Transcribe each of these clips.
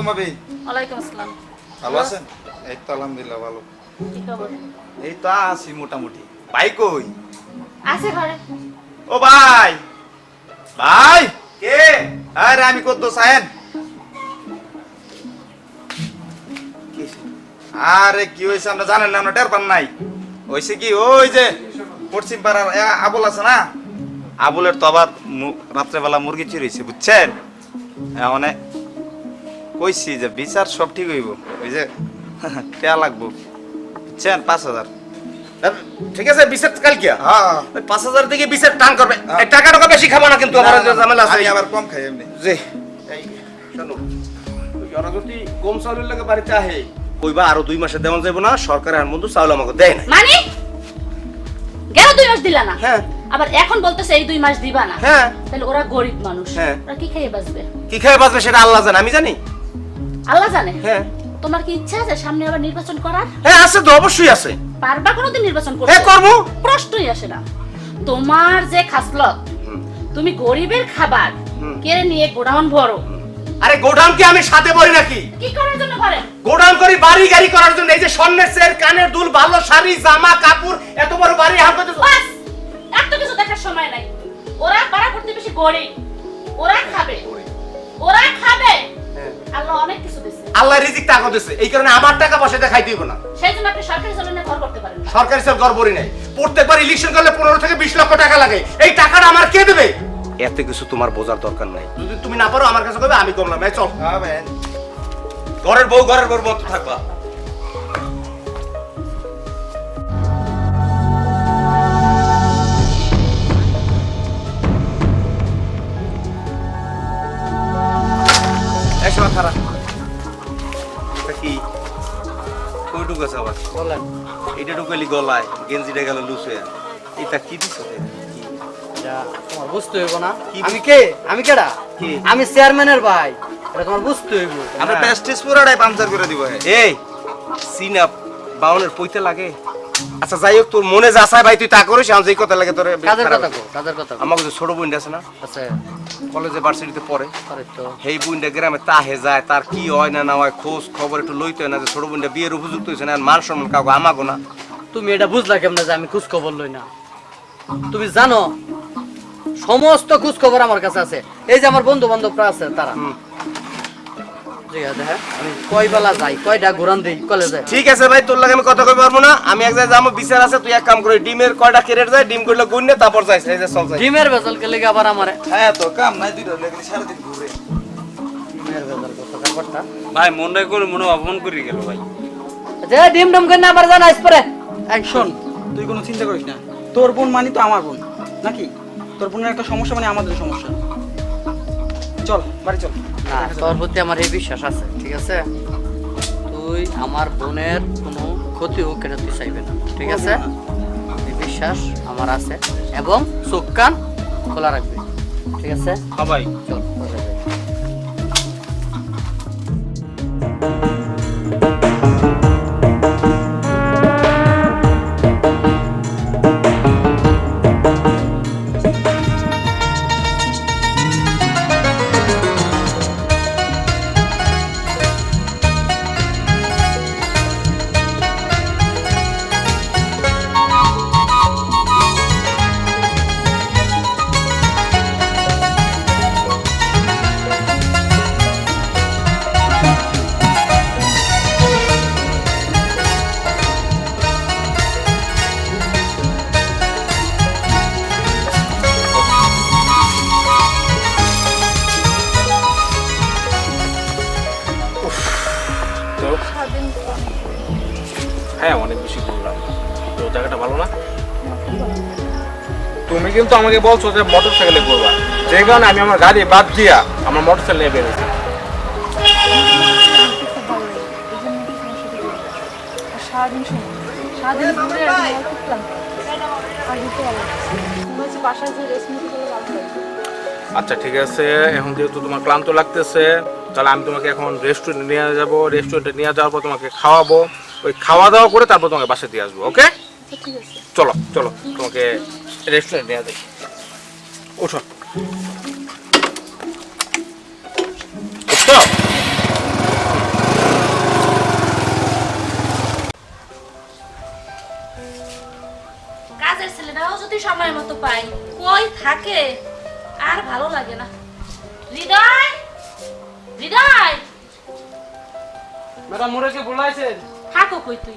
আসসালামু আলাইকুম ওয়ালাইকুম আসসালাম। ভালো আছেন? এই তো আলহামদুলিল্লাহ ভালো। কি খবর? এই তো আছি মোটামুটি। ভাই কই? আছে ঘরে। ও ভাই। ভাই কে? আরে আমি কত সাহেন আরে কি হয়েছে? আমরা জানেন না আমরা টের পান নাই। হয়েছে কি? ওই যে পশ্চিম পাড়ার আবুল আছে না? আবুলের তো আবার রাত্রেবেলা মুরগি চুরি হয়েছে বুঝছেন? মানে কইছি যে বিচার সব ঠিক হইব ওই যে টেয়া লাগবো। বুঝছেন? পাঁচ হাজার। ঠিক আছে বিশেষ কাল কি হ্যাঁ। ওই পাঁচ হাজার থেকে বিশেষ টান করবে। হ্যাঁ। এই টাকা টাকা বেশি খাব না কিন্তু আমার ঝামেলা আছে। আমি আবার কম খাই এমনি। জি। শোনো ওরা যদি কম চাউলের লাগে বাড়িতে আহে। ওইবা আরও দুই মাসে দেওয়া যাব না সরকার আর মধ্যে চাউল আমাকে দেয় না। মানে? গেল দুই মাস দিলা না? হ্যাঁ। আবার এখন বলতেছে এই দুই মাস দিবা না। হ্যাঁ। তাহলে ওরা গরিব মানুষ। হ্যাঁ। ওরা কি খেয়ে বাঁচবে? কি খেয়ে বাঁচবে সেটা আল্লাহ জানে আমি জানি। আল্লাহ জানে? হ্যাঁ। তোমার কি ইচ্ছা আছে সামনে আবার নির্বাচন করার? হ্যাঁ আছে তো অবশ্যই আছে। পারবা কোনোদিন নির্বাচন করতে? হ্যাঁ করব। প্রশ্নই আসে না। তোমার যে খাসলত তুমি গরিবের খাবার কেড়ে নিয়ে গোডাউন ভরো। আরে গোডাউন কি আমি সাথে বলি নাকি? কি করার জন্য করেন গোডাউন করি বাড়ি গাড়ি করার জন্য। এই যে স্বর্ণের সের কানের দুল ভালো শাড়ি জামা কাপড় এত বড় বাড়ি হাত করতে বাস! এত কিছু দেখার সময় নাই। ওরা পাড়া প্রতিবেশী গরিব। ওরা খাবে। ওরা খাবে। আল্লাহ অনেক কিছু আল্লাহ রিজিক টাকা দিচ্ছে এই কারণে আমার টাকা পয়সা দেখাই দিব না। সেই জন্য আপনি সরকারি জন্য ঘর করতে পারেন না। সরকারি সব গড়বড়ি নাই। প্রত্যেকবার ইলেকশন করলে পনেরো থেকে বিশ লক্ষ টাকা লাগে। এই টাকাটা আমার কে দেবে? এত কিছু তোমার বোঝার দরকার নাই। যদি তুমি না পারো আমার কাছে কবে আমি করলাম। এই চল। হ্যাঁ ঘরের বউ ঘরের বউ মতো থাকবা। ঢুকেছে আবার। বলেন এটা ঢুকালি গলায় গেঞ্জিটা গেল লুসে এটা কি দিছো এটা তোমার বুঝতে হইব না? আমি কে? আমি কেডা? আমি চেয়ারম্যানের ভাই। এটা তোমার বুঝতে হইব। আমরা প্যাস্টিস পুরাটাই পাঞ্চার করে দিব। হ্যাঁ এই সিনাপ বাউনের পইতে লাগে। আচ্ছা যাই হোক তোর মনে যা চায় ভাই তুই তা করিস আমার যেই কথা লাগে তোর কাদের কথা কো কাদের কথা কো? আমাকে যে ছোট বোনটা আছে না? আচ্ছা কলেজে ভার্সিটিতে পড়ে। তো। সেই বোনটা গ্রামে তাহে যায় তার কি হয় না না হয় খোঁজ খবর একটু লইতে হয় না যে ছোট বোনটা বিয়ের উপযুক্ত হয়েছে না আর মান সম্মান কাউকে আমাগো না। তুমি এটা বুঝলা কেমনে যে আমি খোঁজ খবর লই না? তুমি জানো সমস্ত খোঁজ খবর আমার কাছে আছে। এই যে আমার বন্ধু বান্ধবরা আছে তারা। ঠিক আছে হ্যাঁ? কয় বেলা যাই কয়টা ঘুরান দেই কলেজে ঠিক আছে ভাই তোর লাগে আমি কথা কই পারব না। আমি এক জায়গায় যাব বিচার আছে তুই এক কাম করে ডিমের কয়টা কেরেট যায় ডিম করলে তারপর যাইছে এই যে চল যাই। ডিমের বেজাল কে লেগে আবার আমারে। হ্যাঁ তো কাম নাই দুইটা লেগে সারাদিন ঘুরে। ডিমের বেজাল কথা ব্যাপারটা ভাই মনে করে মনে অপমান করে গেল ভাই। যে ডিম ডিম করে না আবার জানাইস পরে। এই শোন। তুই কোনো চিন্তা করিস না। তোর বোন মানে তো আমার বোন নাকি? তোর বোনের একটা সমস্যা মানে আমাদের সমস্যা। চল বাড়ি চল। না তোর প্রতি আমার এই বিশ্বাস আছে ঠিক আছে? তুই আমার বোনের কোনো ক্ষতি হোক এটা তুই চাইবে না ঠিক আছে? এই বিশ্বাস আমার আছে এবং চোখ কান খোলা রাখবে ঠিক আছে? সবাই। চল। কিন্তু আমাকে বলছো যে মোটর সাইকেলে ঘুরবা। যে কারণে আমি আমার গাড়ি বাদ দিয়া আমার মোটর সাইকেলে বেরোছি আচ্ছা ঠিক আছে। এখন যেহেতু তোমার ক্লান্ত লাগতেছে, তাহলে আমি তোমাকে এখন রেস্টুরেন্টে নিয়ে যাব। রেস্টুরেন্টে নিয়ে যাওয়ার পর তোমাকে খাওয়াবো। ওই খাওয়া দাওয়া করে তারপর তোমাকে বাসায় দিয়ে আসব ওকে আচ্ছা, চলো চলো তোমাকে রেস্টুরেন্ট নেওয়া দেখি ওঠো। যদি সময় মতো পাই কই থাকে? আর ভালো লাগে না। হৃদয় হৃদয়! ম্যাডাম মোরেকে বলাইছেন। থাকো কই তুই।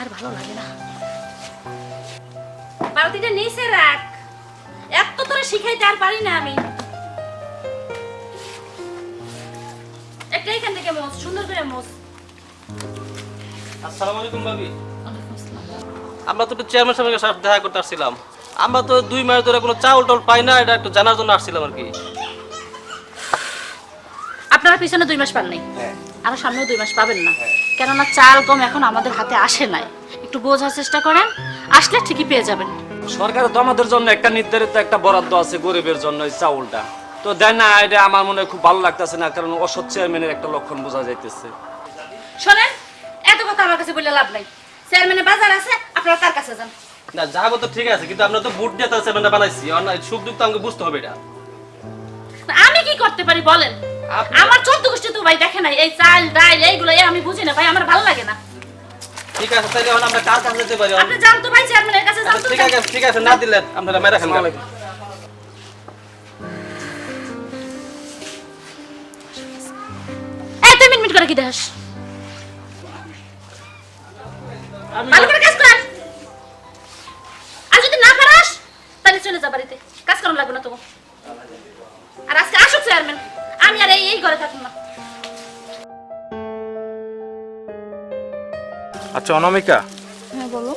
আর ভালো লাগে না। বালতিটা নিচে রাখ। এত তোরে শিখাইতে আর পারি না আমি। একটা এখান থেকে মোস সুন্দর করে মোস আসসালামু আলাইকুম ভাবি। আমরা তো একটু চেয়ারম্যান সাহেবের সাথে দেখা করতে আসছিলাম। আমরা তো দুই মাস ধরে কোনো চাউল টাউল পাই না এটা একটু জানার জন্য আসছিলাম আর কি। আপনারা পিছনে দুই মাস পান নাই? আর সামনেও দুই মাস পাবেন না। কেননা চাল গম এখন আমাদের হাতে আসে নাই। একটু বোঝার চেষ্টা করেন আসলে ঠিকই পেয়ে যাবেন। সরকার তো আমাদের জন্য একটা নির্ধারিত একটা বরাদ্দ আছে গরিবের জন্য এই চাউলটা। তো দেয় না এটা আমার মনে খুব ভালো লাগতেছে না কারণ অসৎ চেয়ারম্যানের একটা লক্ষণ বোঝা যাইতেছে। শোনেন এত কথা আমার কাছে বললে লাভ নাই। চেয়ারম্যানের বাজার আছে আপনারা তার কাছে যান। না যাব তো ঠিক আছে কিন্তু আমরা তো বুট দিয়ে তার সেভেনটা বানাইছি। আর না সুখ দুঃখ তো আমাকে বুঝতে হবে এটা। আমি কি করতে পারি বলেন? আমার চোদ্দ গোষ্ঠী তো ভাই দেখে নাই এই চাল ডাল এইগুলো আমি বুঝি না ভাই আমার ভালো লাগে না। ঠিক আছে তাহলে আমরা কার কাছে যেতে পারি? আপনি জান ভাই চেয়ারম্যানের কাছে যান আচ্ছা, ঠিক আছে ঠিক আছে না দিলে আপনারা মেরা খেলবেন এই তুই করে কি দেখাস। ভালো করে কাজ কর। আর যদি না পারাস তাহলে চলে যা বাড়িতে। কাজ করানো লাগবে না তোমার আর আজকে আসুক চেয়ারম্যান। আমি আর এই ঘরে থাকব না। আচ্ছা অনামিকা। হ্যাঁ বলো।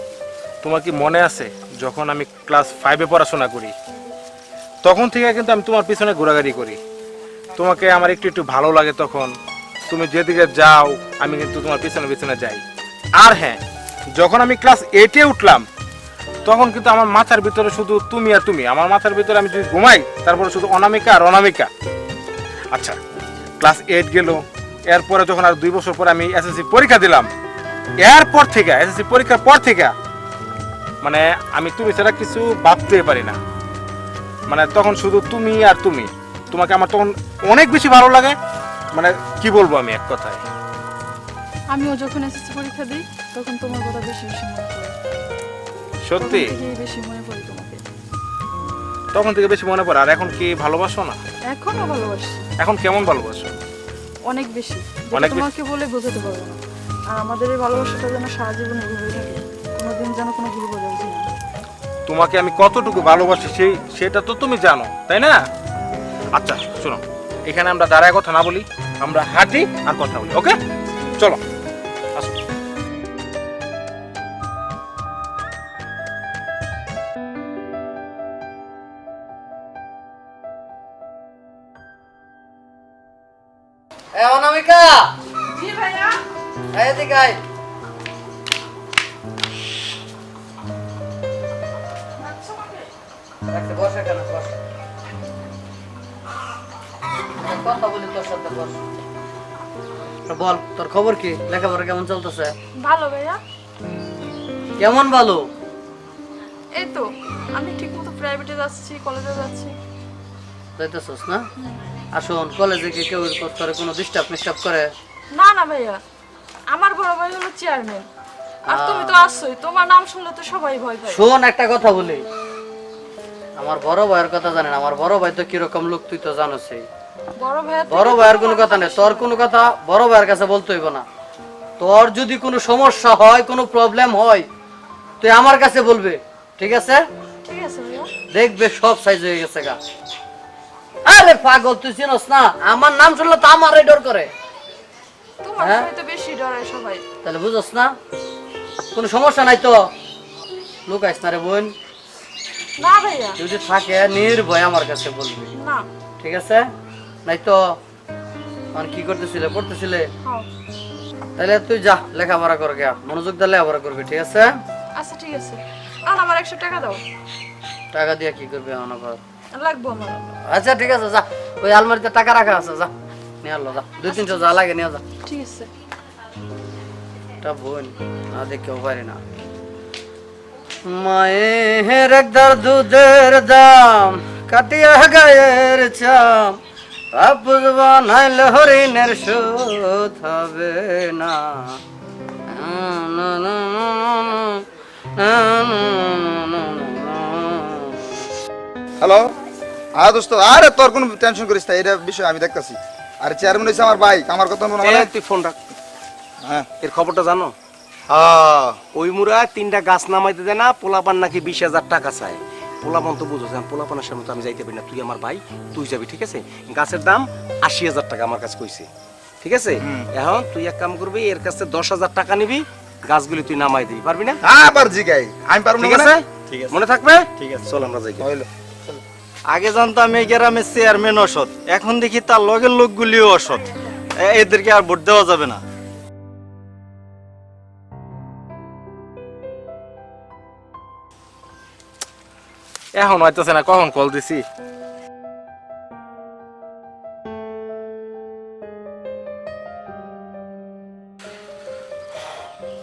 তোমার কি মনে আছে যখন আমি ক্লাস ফাইভে পড়াশোনা করি তখন থেকে কিন্তু আমি তোমার পিছনে ঘোরাঘুরি করি। তোমাকে আমার একটু একটু ভালো লাগে তখন। তুমি যেদিকে যাও আমি কিন্তু তোমার পিছনে পিছনে যাই। আর হ্যাঁ যখন আমি ক্লাস এইটে উঠলাম তখন কিন্তু আমার মাথার ভিতরে শুধু তুমি আর তুমি। আমার মাথার ভিতরে আমি যদি ঘুমাই তারপরে শুধু অনামিকা আর অনামিকা। আচ্ছা ক্লাস এইট গেল এরপরে যখন আর দুই বছর পরে আমি এসএসসি পরীক্ষা দিলাম এরপর থেকে এসএসসি পরীক্ষার পর থেকে মানে আমি তুমি ছাড়া কিছু ভাবতে পারি না। মানে তখন শুধু তুমি আর তুমি তোমাকে আমার তখন অনেক বেশি ভালো লাগে মানে কি বলব আমি এক কথায়? আমিও যখন এসএসসি পরীক্ষা দিই তখন তোমার কথা বেশি বেশি মনে পড়ে। সত্যি? বেশি মনে পড়ে তখন থেকে বেশি মনে পড়ে। আর এখন কি ভালোবাসো না? এখনও ভালোবাসি। এখন কেমন ভালোবাসো? অনেক বেশি। অনেক? তোমাকে বলে বোঝাতে পারব না। আর আমাদের এই ভালোবাসাটা যেন সারা জীবন থাকে কোনোদিন যেন কোনো ভুল বোঝাবুঝি না তোমাকে আমি কতটুকু ভালোবাসি সেই সেটা তো তুমি জানো তাই না? আচ্ছা শোনো এখানে আমরা দাঁড়ায় কথা না বলি আমরা হাঁটি আর কথা বলি ওকে? চলো। এদিকে আয়। রাখতে বস এখানে, বস। একটা কথা বলি তোর সাথে, বস। বল তোর খবর কি? লেখাপড়া কেমন চলতেছে? ভালো ভাইয়া। কেমন ভালো? এই তো আমি ঠিকমতো প্রাইভেটে যাচ্ছি কলেজে যাচ্ছি। যাইতেছস না? আসুন কলেজে কি কেউ তোর কোনো ডিস্টার্ব মিস্টার্ব করে? না না ভাইয়া। আমার বড় ভাই হলো চেয়ারম্যান আর তুমি তো আসছোই তোমার নাম শুনলে তো সবাই ভয় পায়। শোন একটা কথা বলি। আমার বড় ভাইয়ের কথা জানেন আমার বড় ভাই তো কীরকম লোক তুই তো জানোসই বড় ভাইয়া বড় ভাইয়ের কোনো কথা নেই তোর কোনো কথা বড় ভাইয়ের কাছে বলতে হইব না। তোর যদি কোনো সমস্যা হয় কোনো প্রবলেম হয় তুই আমার কাছে বলবে ঠিক আছে? ঠিক আছে দেখবে সব সাইজ হয়ে গেছে গা। আরে পাগল তুই চিনস না? আমার নাম শুনলে তো আমার ডর করে। তোমার হ্যাঁ? সাথে বেশি ডরায় সবাই তাহলে বুঝস না? কোনো সমস্যা নাই তো? লুকাইস না রে বোন। না ভাইয়া। যদি থাকে নির্ভয় আমার কাছে বলবি। না। ঠিক আছে? নাই তো? মানে কি করতেছিলে পড়তেছিলে? হ্যাঁ। তাহলে তুই যা লেখাপড়া কর গিয়া। মনোযোগ দিয়ে লেখাপড়া করবি ঠিক আছে? আচ্ছা ঠিক আছে। আর আমার একশো টাকা দাও। টাকা দিয়ে কি করবি এখন আবার? লাগবো আমার। আচ্ছা ঠিক আছে যা। ওই আলমারিতে টাকা রাখা আছে যা। নিয়ে আলো যা। দুই তিনশো যা লাগে নিয়ে যা। ঠিক আছে। এটা বোন না দেখেও পারি না। মায়ের একদার দুধের দাম কাটিয়া গায়ের চাম আপুজ বানাইল হরিণের শোধ হবে না। হ্যালো হ্যাঁ দোস্ত আরে তোর কোনো টেনশন করিস না এটা বিষয় আমি দেখতাছি। আরে চেয়ারম্যান হইছে আমার বাইক আমার কথা মনে হয় তুই ফোন রাখ। এর খবরটা জানো? হ্যাঁ। ওই মুরা তিনটা গাছ নামাইতে দেয় না পোলাপান নাকি বিশ হাজার টাকা চায়। পোলাপান তো বুঝো পোলাপানের সামনে তো আমি যাইতে পারি না তুই আমার ভাই তুই যাবি ঠিক আছে? গাছের দাম আশি হাজার টাকা আমার কাছে কইছে ঠিক আছে? এখন তুই এক কাম করবি এর কাছে দশ হাজার টাকা নিবি গাছগুলি তুই নামাই দিবি পারবি না? হ্যাঁ আবার জিগাই। আমি পারব না ঠিক মানে? আছে? মনে থাকবে? ঠিক আছে। চল আমরা যাই। আগে জানতাম এই গ্রামের চেয়ারম্যান অসৎ এখন দেখি তার লগের লোকগুলিও অসৎ এদেরকে আর ভোট দেওয়া যাবে না। এখন হইতেছে না কখন কল দিছি?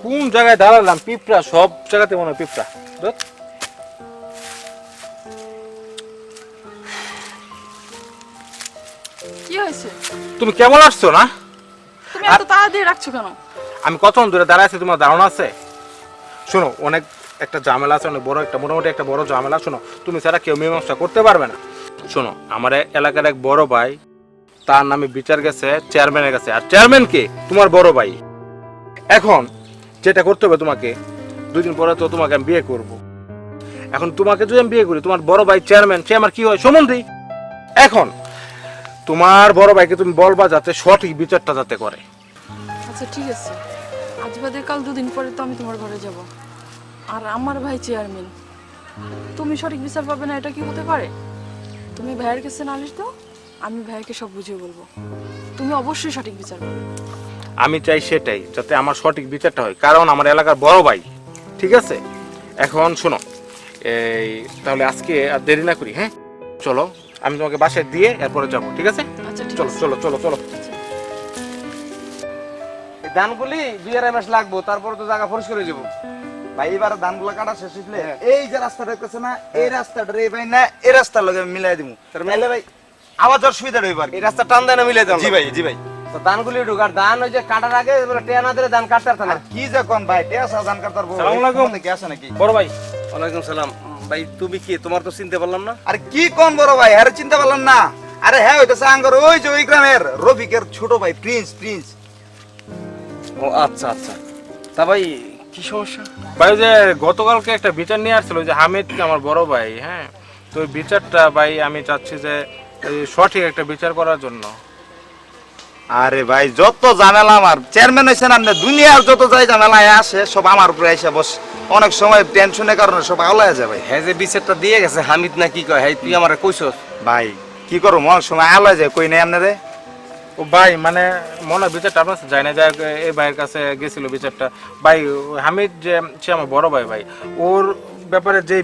কোন জায়গায় দাঁড়ালাম পিঁপড়া সব জায়গাতে মনে হয় পিঁপড়া। কি হয়েছে? তুমি কেমন আসছো না? তুমি এত তাড়াতাড়ি রাখছো কেন? আমি কতক্ষণ দূরে দাঁড়ায় আছি তোমার ধারণা আছে? শোনো অনেক একটা ঝামেলা আছে, অনেক বড় একটা, মোটামুটি একটা বড় ঝামেলা, শোনো, তুমি ছাড়া কেউ মীমাংসা করতে পারবে না। শোনো, আমার এলাকার এক বড় ভাই, তার নামে বিচার গেছে চেয়ারম্যানের কাছে। আর চেয়ারম্যান কে? তোমার বড় ভাই। এখন যেটা করতে হবে তোমাকে দুই দিন পরে তো তোমাকে আমি বিয়ে করব। এখন তোমাকে যদি আমি বিয়ে করি, তোমার বড় ভাই চেয়ারম্যান সে আমার কি হয়? সম্বন্ধী? এখন তোমার বড় ভাইকে তুমি বলবা যাতে সঠিক বিচারটা যাতে করে। আচ্ছা ঠিক আছে। আজ বাদে কাল দুদিন পরে তো আমি তোমার ঘরে যাব। আর আমার ভাই চেয়ারম্যান তুমি সঠিক বিচার পাবে না এটা কি হতে পারে? তুমি ভাইয়ের কাছে নালিশ দাও আমি ভাইকে সব বুঝিয়ে বলব। তুমি অবশ্যই সঠিক বিচার পাবে। আমি চাই সেটাই যাতে আমার সঠিক বিচারটা হয়। কারণ আমার এলাকার বড় ভাই ঠিক আছে? এখন শোনো এই তাহলে আজকে আর দেরি না করি হ্যাঁ? চলো আমি তোমাকে বাসায় দিয়ে এরপরে যাব ঠিক আছে? আচ্ছা চলো চলো চলো চলো। এই ধানগুলি দুই আড়াই মাস লাগবো তারপর তো জায়গা পরিষ্কার হয়ে যাব। ভাই এবার ধানগুলো কাটা শেষ হইলে এই যে রাস্তা দেখতেছে না এই রাস্তাটা রে ভাই না এই রাস্তার লগে মিলাই দিমু। তাহলে ভাই আবার যাওয়ার সুবিধা রইব আর কি। এই রাস্তা টান দেয় না মিলে দাও জি ভাই জি ভাই। তো ধানগুলি ঢুকার ধান ওই যে কাটার আগে টেয়া না দিলে ধান কাটতে পারতাম কি যে কোন ভাই টেসা ধান সালাম আলাইকুম। কি আছে নাকি? বড় ভাই। ওয়ালাইকুম সালাম। ভাই তুমি কি? তোমার তো চিনতে পারলাম না। আরে কি কোন বড় ভাই? আরে চিন্তা পারলাম না। আরে হ্যাঁ হইতেছে আঙ্গর ওই যে ওই গ্রামের রফিকের ছোট ভাই প্রিন্স প্রিন্স। ও আচ্ছা আচ্ছা। তা ভাই কি সমস্যা? ভাই যে গতকালকে একটা বিচার নিয়ে আসছিল ওই যে হামিদ আমার বড় ভাই হ্যাঁ? তো ওই বিচারটা ভাই আমি চাচ্ছি যে এই সঠিক একটা বিচার করার জন্য। আরে ভাই যত ঝামেলা আমার চেয়ারম্যান হয়েছেন আপনি দুনিয়ার যত যাই ঝামেলা আসে সব আমার উপরে এসে বস। অনেক সময় টেনশনের কারণে সব আওলায় যায় ভাই। হ্যাঁ যে বিচারটা দিয়ে গেছে হামিদ না কি কয় হ্যাঁ তুই আমার কইছস? ভাই কি করব? অনেক সময় আওলায় যায় কই নেই আপনারে? ও ভাই মানে মনে বিচারটা আপনার যায় না। যায় এই ভাইয়ের কাছে গেছিল বিচারটা। ভাই, হামিদ যে, সে আমার বড় ভাই ভাই। ওর ব্যাপারে যেই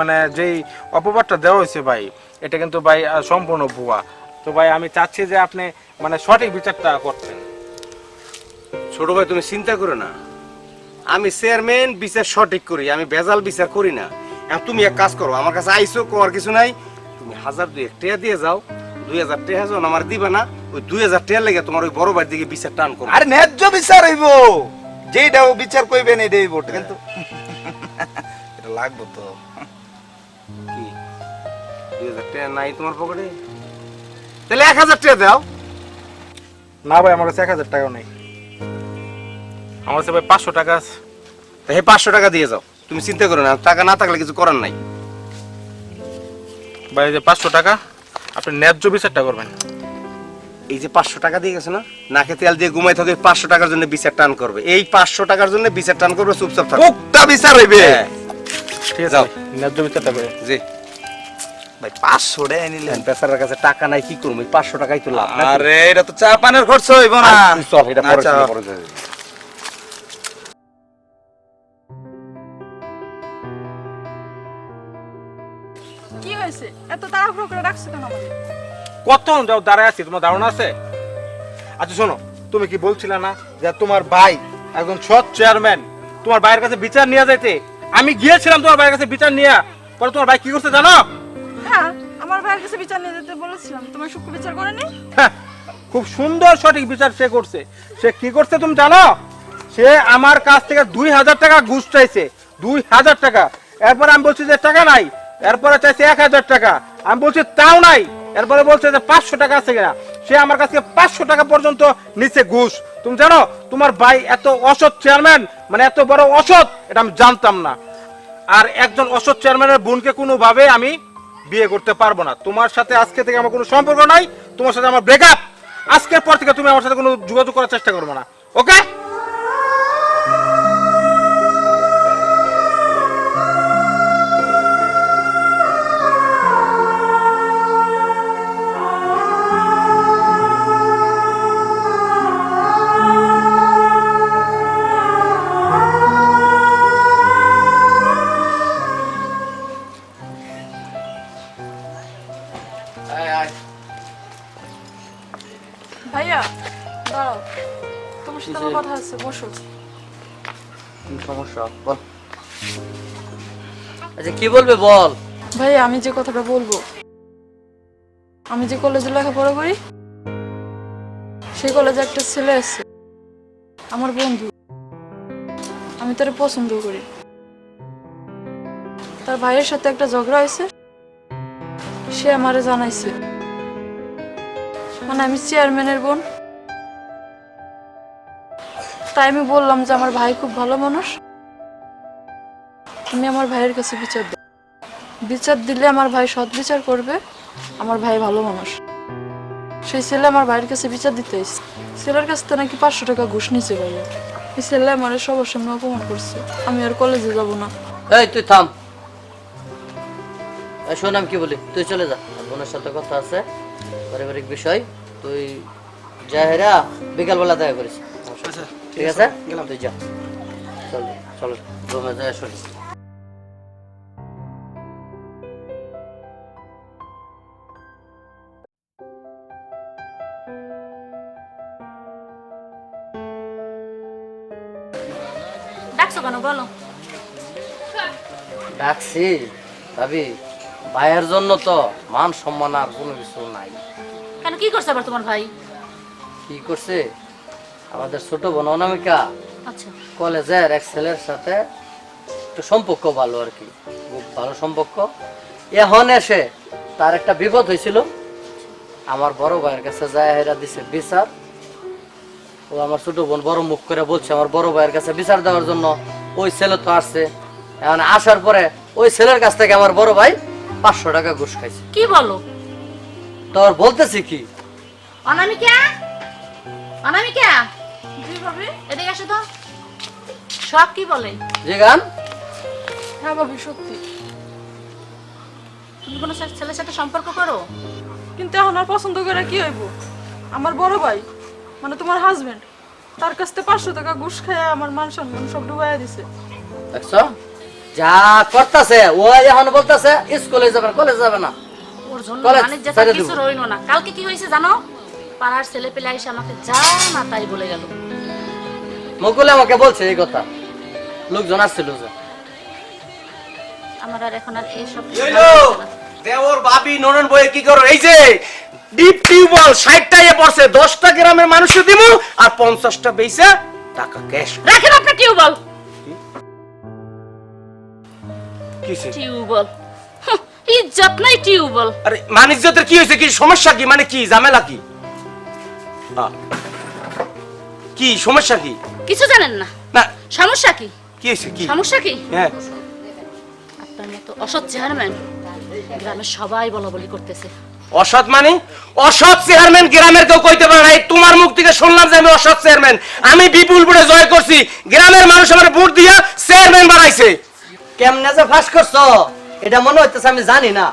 মানে যেই অপবাদটা দেওয়া হয়েছে ভাই, এটা কিন্তু ভাই সম্পূর্ণ ভুয়া। তো ভাই, আমি চাচ্ছি যে আপনি মানে সঠিক বিচারটা করতেন। ছোট ভাই, তুমি চিন্তা করো না। আমি চেয়ারম্যান, বিচার সঠিক করি। আমি ভেজাল বিচার করি না। তুমি এক কাজ করো, আমার কাছে আইসো কোয়ার কিছু নাই। তুমি হাজার দুই টাকা দিয়ে যাও। দুই হাজার টাকা যখন আমার দিবে না ওই দুই হাজার টাকা লেগে তোমার ওই বড় দিকে বিচার টান করো আরে ন্যায্য বিচার হইব। যেটা ও বিচার কইবেন এটাই হইব কিন্তু এটা লাগবো তো। কি? দুই হাজার টাকা নাই তোমার পকেটে? তাহলে এক হাজার টাকা দাও। না ভাই আমার কাছে এক হাজার টাকাও নেই। আমার কাছে ভাই পাঁচশো টাকা আছে। হে পাঁচশো টাকা দিয়ে যাও। তুমি চিন্তা করো না টাকা না থাকলে কিছু করার নাই। ভাই যে পাঁচশো টাকা। আপনি ন্যায্য বিচারটা করবেন। এই যে পাঁচশো টাকা দিয়ে গেছে না? নাকে তেল দিয়ে ঘুমাই থাকে পাঁচশো টাকার জন্য বিচার টান করবে। এই পাঁচশো টাকার জন্য বিচার টান করবে চুপচাপ থাকবে। বিচার হইবে। হ্যাঁ, ঠিক আছে ন্যায্য বিচারটা করে জি। ভাই পাঁচশো টাকা নিলেন বেচারার কাছে টাকা নাই কি করব? পাঁচশো টাকাই তো লাভ আরে এটা তো চা পানের খরচ হইব না। চল এটা পরে কেন? আমাকে কতক্ষণ যাও দাঁড়ায় আছি তোমার ধারণা আছে? আচ্ছা শোনো তুমি কি বলছিলে না যে তোমার ভাই একজন সৎ চেয়ারম্যান তোমার ভাইয়ের কাছে বিচার নিয়ে যাইতে? আমি গিয়েছিলাম তোমার ভাইয়ের কাছে বিচার নিয়ে পরে তোমার ভাই কি করতে জানো? হ্যাঁ আমার ভাইয়ের কাছে বিচার নিয়ে যেতে বলেছিলাম। তোমার সূক্ষ্ম বিচার করেনি? হ্যাঁ, খুব সুন্দর সঠিক বিচার সে করছে। সে কি করছে তুমি জানো? সে আমার কাছ থেকে দুই হাজার টাকা ঘুষ চাইছে দুই হাজার টাকা। এরপর আমি বলছি যে টাকা নাই এরপরে চাইছে এক হাজার টাকা। আমি বলছি, তাও নাই। এরপরে বলছে যে, পাঁচশো টাকা আছে কিনা? সে আমার কাছে পাঁচশো টাকা পর্যন্ত নিচে ঘুষ। তুমি জানো, তোমার ভাই এত অসৎ চেয়ারম্যান মানে এত বড় অসৎ, এটা আমি জানতাম না। আর একজন অসৎ চেয়ারম্যানের বোনকে কোনোভাবে আমি বিয়ে করতে পারব না। তোমার সাথে আজকে থেকে আমার কোনো সম্পর্ক নাই, তোমার সাথে আমার ব্রেকআপ আজকের পর থেকে তুমি আমার সাথে কোনো যোগাযোগ করার চেষ্টা করবে না। ওকে দাঁড়াও তোমার সাথে আমার কথা আছে বসো। কি সমস্যা? বল। আচ্ছা কি বলবে বল? ভাইয়া আমি যে কথাটা বলব আমি যে কলেজে লেখাপড়া করি সেই কলেজে একটা ছেলে আছে আমার বন্ধু। আমি তার পছন্দ করি। তার ভাইয়ের সাথে একটা ঝগড়া হয়েছে সে আমারে জানাইছে। মানে আমি চেয়ারম্যানের বোন তাই আমি বললাম যে আমার ভাই খুব ভালো মানুষ। তুমি আমার ভাইয়ের কাছে বিচার দাও। বিচার দিলে আমার ভাই সৎ বিচার করবে, আমার ভাই ভালো মানুষ। সেই ছেলে আমার ভাইয়ের কাছে বিচার দিতে এসেছে। ছেলের কাছ থেকে নাকি পাঁচশো টাকা ঘুষ নিচে ভাইয়া এই ছেলে আমার সবার সামনে অপমান করছে। আমি আর কলেজে যাব না। এই, তুই থাম। শোন, আমি কি বলি? তুই চলে যা। বোনের সাথে কথা আছে। পারিবারিক বিষয়। তুই যা হেরা, বিকালবেলা দেখা করিস। ঠিক আছে? গেলাম। তুই যা। চল চল রুমে যা শুনি ডাকছো কেন বলো। ডাকছি ভাবি ভাইয়ের জন্য তো মান সম্মান আর কোনো কিছু নাই। কেন কি করছে আবার তোমার ভাই? কি করছে? আমাদের ছোট বোন অনামিকা আচ্ছা। কলেজের এক ছেলের সাথে একটু সম্পর্ক ভালো আর কি খুব ভালো সম্পর্ক। এখন এসে তার একটা বিপদ হয়েছিল। আমার বড় ভাইয়ের কাছে যায় হেরা দিছে বিচার। ও আমার ছোট বোন বড় মুখ করে বলছে আমার বড় ভাইয়ের কাছে বিচার দেওয়ার জন্য ওই ছেলে তো আসছে। এখন আসার পরে ওই ছেলের কাছ থেকে আমার বড় ভাই পাঁচশো টাকা ঘুষ খাইছে। কি বলো? তোর বলতেছি কি? অনামিকা? অনামিকা? ভাবি এদিকে আসো তো। সব কি বলে? যে গান? হ্যাঁ ভাবি সত্যি। তুমি কোনো ছেলের সাথে সম্পর্ক করো? কিন্তু এখন আর পছন্দ করে কি হইব? আমার বড় ভাই মানে তোমার হাজবেন্ড তার কাছ থেকে পাঁচশো টাকা ঘুষ খাইয়া আমার মান সম্মান সব ডুবাইয়া দিছে। দেখছ? যা করতেছে ও এখন বলতেছে স্কুলে যাবে না কলেজ যাবে না। ওর জন্য মানে যে কিছু রইল না। কালকে কি হয়েছে জানো? পাড়ার ছেলে পেলে এসে আমাকে যা না তাই বলে গেল। মুকুলে আমাকে বলছে এই কথা। লোকজন আসছিল যে আমার আর এখন আর এইসব দেওর বাবি ননন বয়ে কি করো? এই যে ডিপ টিউবওয়েল ষাটটা এ পড়ছে দশটা গ্রামের মানুষে দিব আর পঞ্চাশটা বেইছে টাকা ক্যাশ রাখেন আপনার টিউবওয়েল কিসে টিউবওয়েল হুঁ, ইজ্জত নাই টিউবওয়েল আরে মানিজ্যতের কি হয়েছে? কি সমস্যা কি? মানে কি? ঝামেলা কি? কি সমস্যা কি? কিছু জানেন না। না। সমস্যা কি? কি হয়েছে কি? সমস্যা কি? হ্যাঁ। আপনার মতো অসৎ চেয়ারম্যান গ্রামের সবাই বলা বলি করতেছে। অসৎ মানে? অসৎ চেয়ারম্যান গ্রামের কেউ কইতে পারে না তোমার মুখ থেকে শুনলাম যে আমি অসৎ চেয়ারম্যান। আমি বিপুলপুরে জয় করছি। গ্রামের মানুষ আমার ভোট দিয়া চেয়ারম্যান বানাইছে। কেমনে যে ফাঁস করছ? এটা মনে হইতেছে আমি জানি না।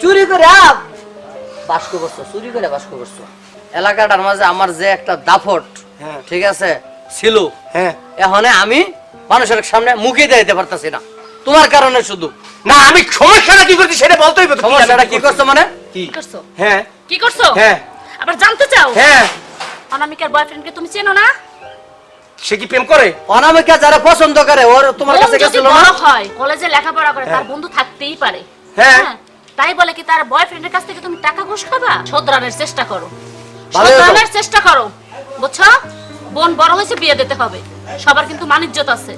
চুরি করে আপ। বাস্ক করছ চুরি করে বাস্ক করছ। এলাকাটার মাঝে আমার যে একটা দাফট। ঠিক আছে? ছিল। হ্যাঁ। এখন আমি মানুষের সামনে মুখে দিতে পারতাছি না। তোমার কারণে শুধু। না আমি সমস্যাটা কি করছি সেটা বলতেই হবে। সমস্যাটা কি করছ মানে? কি? করছ? হ্যাঁ। কি করছ? হ্যাঁ। আবার জানতে চাও? হ্যাঁ। অনামিকার বয়ফ্রেন্ডকে তুমি চেনো না? সে কি প্রেম করে? অনামিকা যারা পছন্দ করে ওর তোমার কাছে গেছিল না? হয় কলেজে লেখাপড়া করে তার বন্ধু থাকতেই পারে। হ্যাঁ। তাই বলে কি তার বয়ফ্রেন্ডের কাছ থেকে তুমি টাকা ঘুষ খাবা? শোধরানোর চেষ্টা করো। শোধরানোর চেষ্টা করো। বুঝছ? বোন বড় হয়েছে বিয়ে দিতে হবে। সবার কিন্তু মানিজ্যত আছে।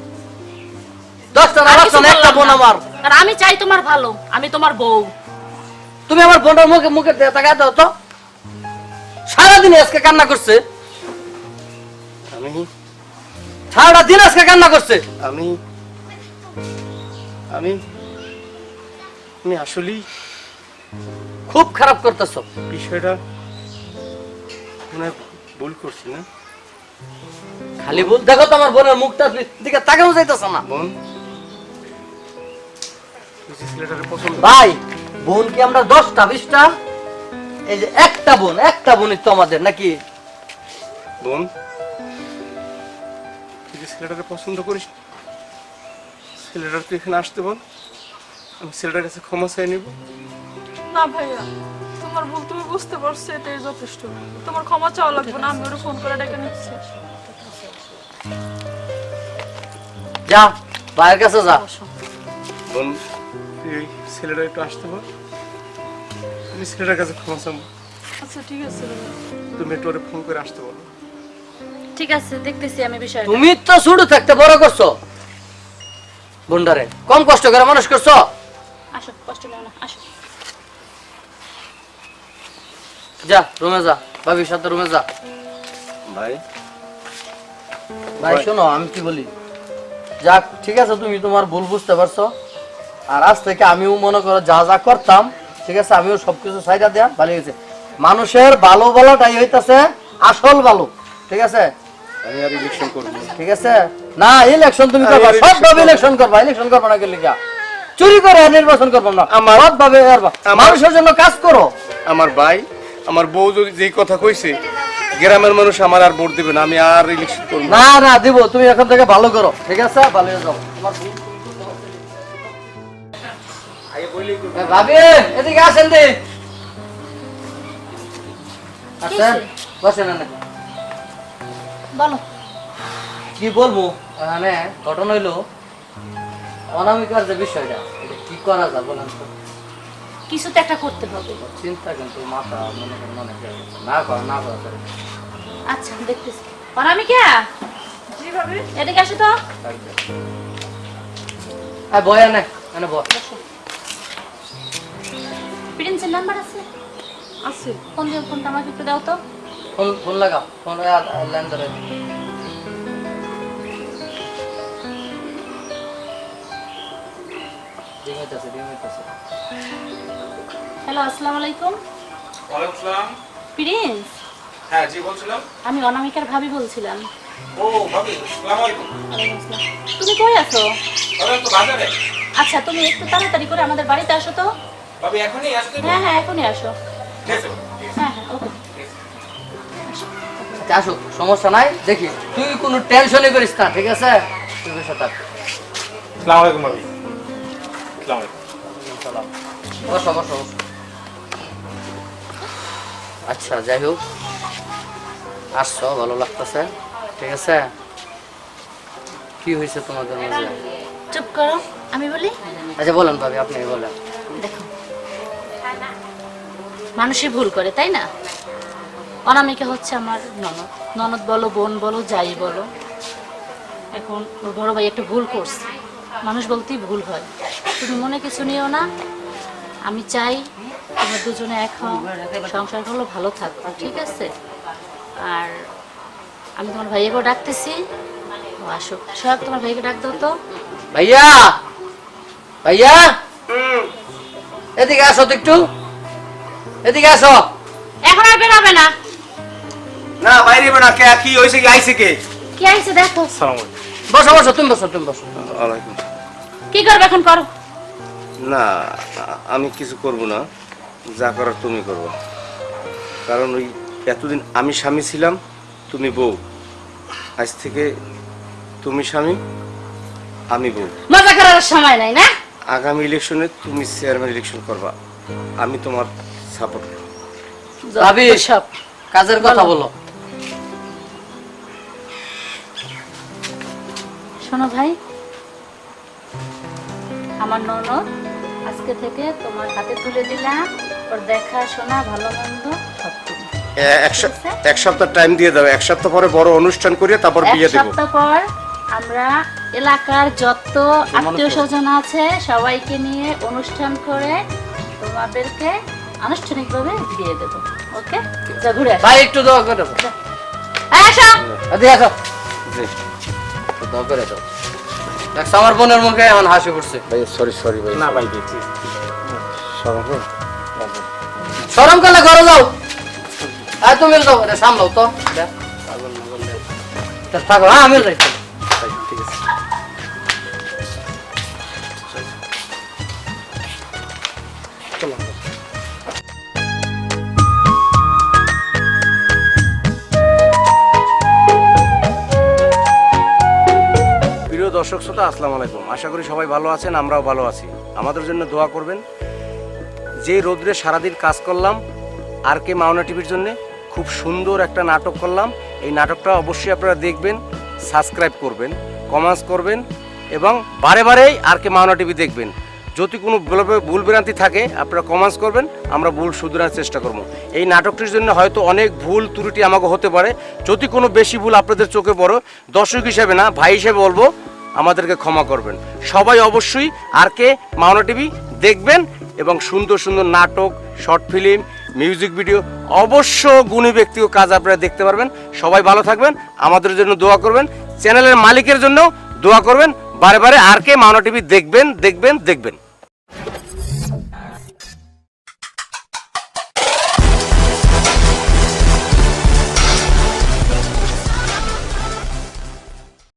দশটা না আর না, একটা বোন আমার। আর আমি চাই তোমার ভালো আমি তোমার বউ। তুমি আমার বোনটার মুখে মুখে তাকায় দাও তো। সারাদিন আজকে কান্না করছে। আমি দিন আজকে কান্না করছে। আমি আমি আমি আসলেই খুব খারাপ করতেছ। বিষয়টা মনে ভুল করছি না। খালি বল দেখো তো আমার বোনের মুখটা দিকে তাকানো যাইতেছ না। বোন? ভাই বোন কি আমরা দশটা বিশটা? এই যে একটা বোন একটা বোনই তো আমাদের নাকি? বোন? তুই যে ছেলেটাকে পছন্দ করিস? ছেলেটার তুই এখানে আসতে বল। আমি ছেলেটার কাছে ক্ষমা চাই নিব। না ভাইয়া। তোমার ভুল তুমি বুঝতে পারছ এটাই যথেষ্ট। তোমার ক্ষমা চাওয়া লাগবে না আমি ওরা ফোন করে ডেকে নিচ্ছি। যা ভাইয়ের কাছে যা। তুই ওই ছেলেটা একটু আসতে বল। আমি ছেলেটার কাছে ক্ষমা চাবো। আচ্ছা ঠিক আছে। তুমি একটু ওরে ফোন করে আসতে বলো। ঠিক আছে দেখতেছি আমি বিষয়টা। তুমি তো ছোট থাকতে বড় করছ। বোনটারে কম কষ্ট করে মানুষ করছ। আসো কষ্ট নেও না আসো। যা রুমে যা ভাবির সাথে রুমে যা। ভাই? ভাই শোনো আমি কি বলি? যাক ঠিক আছে তুমি তোমার ভুল বুঝতে পারছ। আর আজ থেকে আমিও মনে করো যা যা করতাম ঠিক আছে আমিও সবকিছু সাইডা দেয়া ভালো গেছে মানুষের ভালো বলাটাই হইতাছে আসল ভালো ঠিক আছে? আমি আর ইলেকশন করব ঠিক আছে? না ইলেকশন তুমি করবা ইলেকশন করবা ইলেকশন করবা না কিয়া? চুরি করে নির্বাচন করব না। আমার- ভাবে আমার- মানুষের জন্য কাজ করো। আমার ভাই আমার বউ যদি যেই কথা কইছে গ্রামের মানুষ আমার আর ভোট দেবে না আমি আর ইলেকশন করব না। না না দিব। তুমি এখন থেকে ভালো করো ঠিক আছে? ভালো হয়ে যাও। ভাবি এদিকে আসেন দি। আসেন। বসেন। বলো। কি বলব? মানে ঘটনা হইল অনামিকার যে বিষয়টা এটা কি করা যায় বলেন তো? কিছু তো একটা করতে হবে। চিন্তা কিন্তু মাথা মনে অনেক হয়ে গেছে। না করা না করা করে। আচ্ছা দেখতেছি। অনামিকা জি ভাবি। এদিকে আসো তো। হ্যাঁ বয় এনে এনে বয়। প্রিন্সের নাম্বার আছে? আছে। ফোন দিয়ে ফোনটা আমাকে একটু দাও তো। ফোন ফোন লাগাও ফোন লাইন ধরে ডিম হইতাছে ডিম হইতাছে। হ্যালো আসসালামু আলাইকুম। ওয়ালাইকুম সালাম। প্রিন্স? হ্যাঁ জি বলছিলাম। আমি অনামিকার ভাবি বলছিলাম। ও ভাবি আসসালামু আলাইকুম। তুমি কই আছো? ভাবি তো বাজারে। আচ্ছা তুমি একটু তাড়াতাড়ি করে আমাদের বাড়িতে আসো তো। ভাবি এখনই আসতে হ্যাঁ হ্যাঁ এখনই আসো। ঠিক আছে হ্যাঁ হ্যাঁ ওকে। আচ্ছা আসো সমস্যা নাই দেখি। তুই কোনো টেনশনই করিস না ঠিক আছে? তুই বসে থাক। আসসালামু আলাইকুম ভাবি। আসসালামু আলাইকুম। সালাম বসো বসো বসো। আচ্ছা যাই হোক। আসছো ভালো লাগতেছে। ঠিক আছে? কি হয়েছে তোমাদের মাঝে? চুপ করো আমি বলি? আচ্ছা বলেন ভাবি আপনি বলেন। দেখো মানুষই ভুল করে তাই না? অনামিকা হচ্ছে আমার ননদ। ননদ বলো বোন বলো যাই বলো। এখন ওর বড় ভাই একটু ভুল করছে। মানুষ বলতেই ভুল হয়। তুমি মনে কিছু নিও না। আমি চাই তোমরা দুজনে এক হও সংসার হলো ভালো থাকো ঠিক আছে? আর আমি তোমার ভাইয়াকেও ডাকতেছি। ও আসো সব তোমার ভাইকে ডাক দাও তো। ভাইয়া! ভাইয়া! এদিকে আসো তো একটু। এদিকে আসো। এখন আর বেরোবে না। না বাইরে না। কে কি হয়েছে কি আইছে কে? কি আইছে দেখো। আসসালামু আলাইকুম। বসো বসো তুমি বসো তুমি বসো। ওয়ালাইকুম কি করবে এখন করো? না আমি কিছু করব না। যা করার তুমি করব কারণ ওই এতদিন আমি স্বামী ছিলাম তুমি বউ। আজ থেকে তুমি স্বামী আমি বউ। মজা করার সময় নাই না? আগামী ইলেকশনে তুমি চেয়ারম্যান ইলেকশন করবা। আমি তোমার সাপোর্ট ভাবি সব কাজের কথা বলো। শোনো ভাই আমার ননদ আজকে থেকে তোমার হাতে তুলে দিলাম। ওর দেখা শোনা ভালো মন্দ সব এক সপ্তাহ টাইম দিয়ে দাও। এক সপ্তাহ পরে বড় অনুষ্ঠান করিয়ে তারপর বিয়ে দেবো। সপ্তাহ পর আমরা এলাকার যত আত্মীয় স্বজন আছে সবাইকে নিয়ে অনুষ্ঠান করে তোমাদেরকে আনুষ্ঠানিকভাবে বিয়ে দেবো। ওকে? যা ঘুরে আসো। ভাই একটু দোয়া করে আসো এদিকে আসো। জি। দোয়া করে দাও। দেখছ আমার বোনের মুখে এমন হাসি পড়ছে ভাই সরি সরি ভাই। না ভাই দেখছি সরম করো। সরম করলে ঘরে যাও। আর তুমি যাও এটা সামলাও। তা। থাকো হ্যাঁ আমি যাই দর্শক শ্রোতা, আসসালামু আলাইকুম। আশা করি সবাই ভালো আছেন, আমরাও ভালো আছি। আমাদের জন্য দোয়া করবেন, যে রোদ্রে সারাদিন কাজ করলাম, আর কে মাওনা টিভির জন্য খুব সুন্দর একটা নাটক করলাম। এই নাটকটা অবশ্যই আপনারা দেখবেন, সাবস্ক্রাইব করবেন, কমেন্টস করবেন এবং বারে বারেই আর কে মাওনা টিভি দেখবেন। যদি কোনো ভুল- ভুল ভ্রান্তি থাকে, আপনারা কমেন্টস করবেন, আমরা ভুল শুধরানোর চেষ্টা করব। এই নাটকটির জন্য হয়তো অনেক ভুল ত্রুটি আমাকে হতে পারে। যদি কোনো বেশি ভুল আপনাদের চোখে পড়ো, দর্শক হিসেবে না, ভাই হিসেবে বলব আমাদেরকে ক্ষমা করবেন। সবাই অবশ্যই আর কে? মাওনা টিভি দেখবেন এবং সুন্দর সুন্দর নাটক, শর্ট ফিল্ম, মিউজিক ভিডিও, অবশ্য গুণী ব্যক্তিও কাজ আপনারা দেখতে পারবেন। সবাই ভালো থাকবেন, আমাদের জন্য দোয়া করবেন, চ্যানেলের মালিকের জন্য দোয়া করবেন, বারে বারে আর কে? মাওনা টিভি দেখবেন দেখবেন দেখবেন।